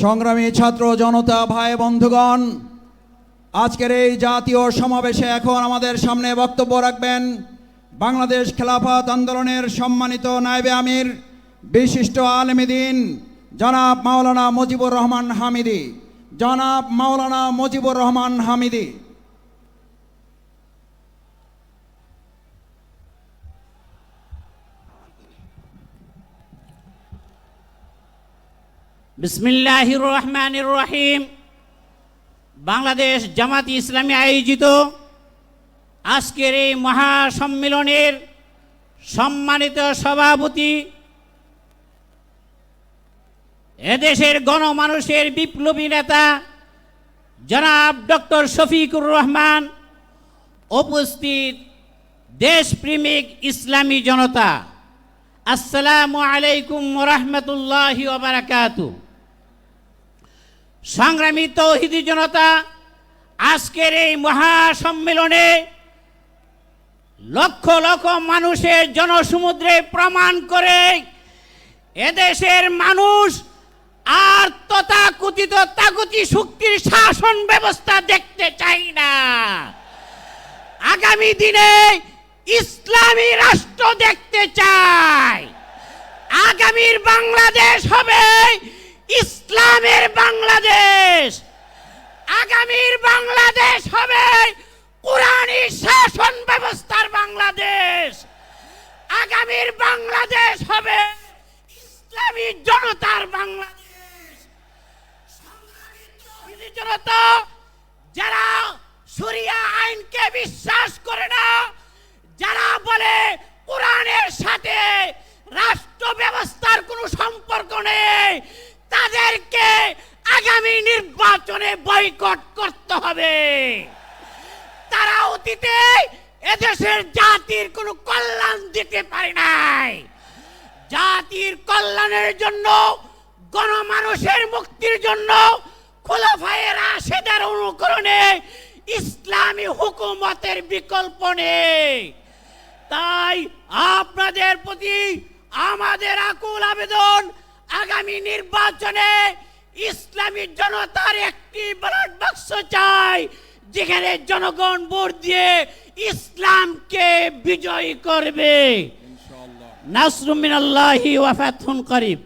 সংগ্রামী ছাত্র জনতা, ভাই বন্ধুগণ, আজকের এই জাতীয় সমাবেশে এখন আমাদের সামনে বক্তব্য রাখবেন বাংলাদেশ খেলাফত আন্দোলনের সম্মানিত নায়বে আমির, বিশিষ্ট আলমিদিন জনাব মাওলানা মুজিবুর রহমান হামিদি। জনাব মাওলানা মুজিবুর রহমান হামিদি। বিসমিল্লাহির রহমানির রহিম বাংলাদেশ জামাত ইসলামী আয়োজিত আজকের এই মহাসম্মেলনের সম্মানিত সভাপতি এদেশের গণমানুষের বিপ্লবী নেতা জনাব ডক্টর শফিকুর রহমান, উপস্থিত দেশপ্রেমিক ইসলামী জনতা। আসসালামু আলাইকুম রহমতুল্লাহি বারাকাতু সংগ্রামী তৌহিদি জনতা, আজকের এই মহাসম্মেলনে লক্ষ লক্ষ মানুষের জনসমুদ্রে প্রমাণ করে এদেশের মানুষ আর তথাকথিত তাগতি শক্তির শাসন ব্যবস্থা দেখতে চাই না। আগামী দিনে ইসলামী রাষ্ট্র দেখতে চাই আগামীর বাংলাদেশ হবে ইসলামের বাংলাদেশ। আগামীর বাংলাদেশ হবে কোরআনী শাসন ব্যবস্থার বাংলাদেশ। আগামীর বাংলাদেশ হবে ইসলামী জনতার বাংলাদেশ। জনতা, যারা শরিয়া আইনকে বিশ্বাস করে না তাদেরকে আগামী নির্বাচনে বয়কট করতে হবে। তারা অতীতে এদেশের জাতির কোনো কল্যাণ দিতে পারে নাই। জাতির কল্যাণের জন্য, গণমানুষের মুক্তির জন্য খোলাফায়ের রাশেদার অনুকরণে ইসলামী হুকুমতের বিকল্প নেই। তাই আপনাদের প্রতি আমাদের আকুল আবেদন আগামী নির্বাচনে ইসলামী জনতার একটি ব্যালট বাক্স চাই যেখানে জনগণ ভোট দিয়ে ইসলামকে বিজয়ী করবে। নাসরুমিন নাসরুমিনাল্লাহি ওয়াফাতুন করিব